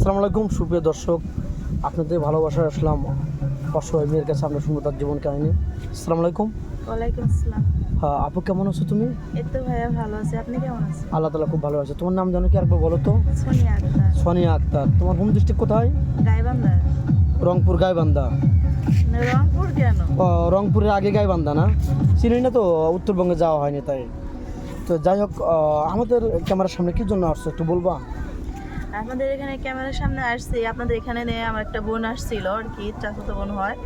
আসসালামু আলাইকুম সুপ্রিয় দর্শক। আপনাদের ভালোবাসা আসলাম অসহায় মেয়ের কাছে আমরা শুনব তার জীবন কাহিনী। আসসালামু আলাইকুম। ওয়ালাইকুম আসসালাম। হ্যাঁ আপু কেমন আছো তুমি? এই তো ভাইয়া ভালো আছে। আপনি কেমন আছেন? আল্লাহ খুব ভালো আছে। তোমার নাম জানো কি বলো তো? সোনিয়া আক্তার। সোনিয়া আক্তার। তোমার হোম ডিস্ট্রিক্ট কোথায়? গাইবান্ধা। রংপুর গাইবান্ধা। রংপুর কেন? রংপুরের আগে গাইবান্ধা না? চিনি না তো উত্তরবঙ্গে যাওয়া হয়নি তাই। তো যাই হোক আমাদের ক্যামেরার সামনে কি জন্য আসছো একটু বলবা? আপনাদের এখানে ক্যামেরার সামনে আসছি আপনাদের এখানে নিয়ে আমার একটা বোন আসছিল আর কি চাচাতো বোন হয়।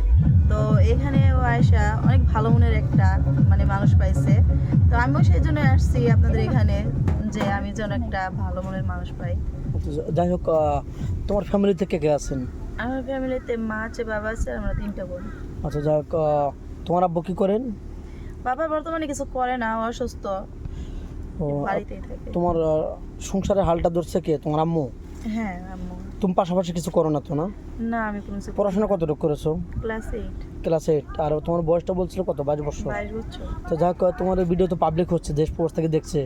তো এখানে ও আয়সা অনেক ভালো মনের একটা মানে মানুষ পাইছে। তো আমিও সেই জন্য আসছি আপনাদের এখানে যে আমি যেন একটা ভালো মনের মানুষ পাই। যাই হোক তোমার ফ্যামিলিতে কে কে আছেন? আমার ফ্যামিলিতে মা আছে বাবা আছে আমরা তিনটা বোন। আচ্ছা যাই হোক তোমার আব্বু কি করেন? বাবা বর্তমানে কিছু করে না অসুস্থ। বাড়িতেই থাকে। তোমার সংসারের হালটা ধরছে কে? তোমার আম্মু? হ্যাঁ আম্মু। তুমি পাশাপাশি কিছু করো না তো না? না আমি কোনো কিছু পড়াশোনা কতটুকু করেছ? Class eight. Class eight. আর তোমার বয়সটা বলছিল কত? বাইশ বছর বাইশ বছর। তো যাই হোক তোমার ভিডিও তো পাবলিক হচ্ছে দেশ প্রবাস থেকে দেখছে।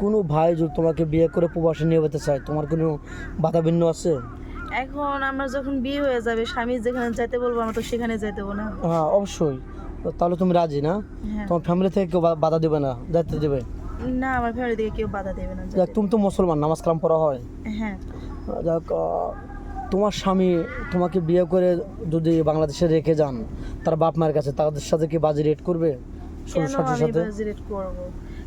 কোনো ভাই যদি তোমাকে বিয়ে করে প্রবাসে নিয়ে যেতে চায় তোমার কোনো বাধা ভিন্ন আছে? এখন আমার যখন বিয়ে হয়ে যাবে স্বামী যেখানে যাইতে বলব আমরা তো সেখানে যাইতে দেবো না। হ্যাঁ অবশ্যই। তাহলে তুমি রাজি না? হ্যাঁ। তোমার ফ্যামিলি থেকে কেউ বাধা দেবে না যাইতে দেবে? না আমার ফ্যামিলি থেকে কেউ বাধা দেবে না যাক তুমি তো মুসলমান নামাজ কালাম পড়া হয়। হ্যাঁ। যাক তোমার স্বামী তোমাকে বিয়ে করে যদি বাংলাদেশে রেখে যান তার বাপ মায়ের কাছে তাদের সাথে কি বাজি রেট করবে? ষোলো কেন সাথে? বাজি বাজিরেট করব?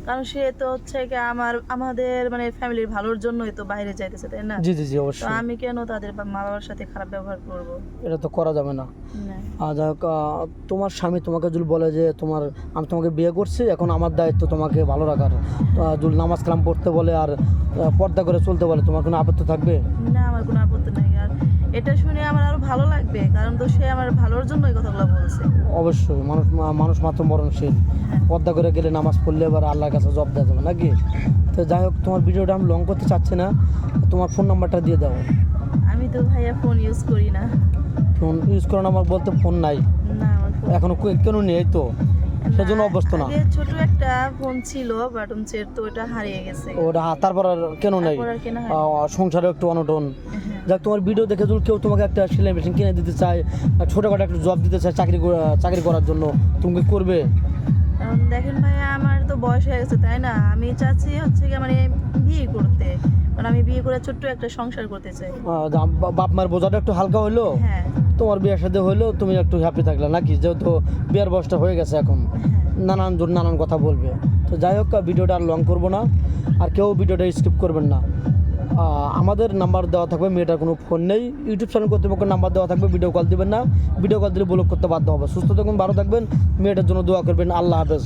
কারণ সে তো হচ্ছে কি আমার আমাদের মানে ফ্যামিলির ভালোর জন্যই তো বাইরে যাইতেছে তাই না? জি জি জি তো অবশ্যই আমি কেন তাদের মা বাবার সাথে খারাপ ব্যবহার করব? এটা তো করা যাবে না। না। আর তোমার স্বামী তোমাকে যদি বলে যে তোমার আমি তোমাকে বিয়ে করছি এখন আমার দায়িত্ব তোমাকে ভালো রাখার। যদি নামাজ কালাম পড়তে বলে আর পর্দা করে চলতে বলে তোমার কোনো আপত্তি থাকবে? না আমার কোনো আপত্তি নাই। আর এটা শুনে আমার আরও ভালো লাগবে কারণ তো সে আমার ভালোর জন্য এই কথাগুলো বলছে। অবশ্যই মানুষ মানুষ মাত্র মরণশীল। পর্দা করে গেলে নামাজ পড়লে এবার আল্লাহর কাছে জব দেওয়া যাবে নাকি? তো যাই হোক তোমার ভিডিওটা আমি লং করতে চাচ্ছি না তোমার ফোন নাম্বারটা দিয়ে দাও। আমি তো ভাইয়া ফোন ইউজ করি না। ফোন ইউজ করানো আমার বলতে ফোন নাই। না আমার ফোন এখনও কেন নেই তো। সেজন্য অভ্যস্ত না। ছোট একটা ফোন ছিল বাটন সেট তো ওটা হারিয়ে গেছে। ওটা তারপর আর কেন নেই? সংসারে একটু অনটন। হ্যাঁ। যাক তোমার ভিডিও দেখে যদি কেউ তোমাকে একটা সেলাই মেশিন কিনে দিতে চায় ছোটখাটো ছোটোখাটো একটা জব দিতে চায় চাকরি চাকরি করার জন্য তুমি কি করবে? কারণ দেখেন ভাইয়া আমার তো বয়স হয়ে গেছে তাই না? আমি চাচ্ছি হচ্ছে কি মানে বিয়ে করতে। কারণ আমি বিয়ে করে ছোট্ট একটা সংসার করতে চাই। বাপ মার বোঝাটা একটু হালকা হইল? হ্যাঁ। তোমার বিয়ের সাথে হইল তুমি একটু হ্যাপি থাকলে নাকি? যেহেতু বিয়ের বয়সটা হয়ে গেছে এখন হ্যাঁ। নানান নানান কথা বলবে। তো যাই হোক ভিডিওটা আর লং করব না। আর কেউ ভিডিওটা স্কিপ করবেন না। আমাদের নাম্বার দেওয়া থাকবে, মেয়েটার কোনো ফোন নেই। ইউটিউব চ্যানেল কর্তৃপক্ষের নাম্বার দেওয়া থাকবে ভিডিও কল দেবেন না। ভিডিও কল দিলে ব্লক করতে বাধ্য হবে। সুস্থ থাকুন, ভালো থাকবেন। মেয়েটার জন্য দোয়া করবেন। আল্লাহ হাফেজ।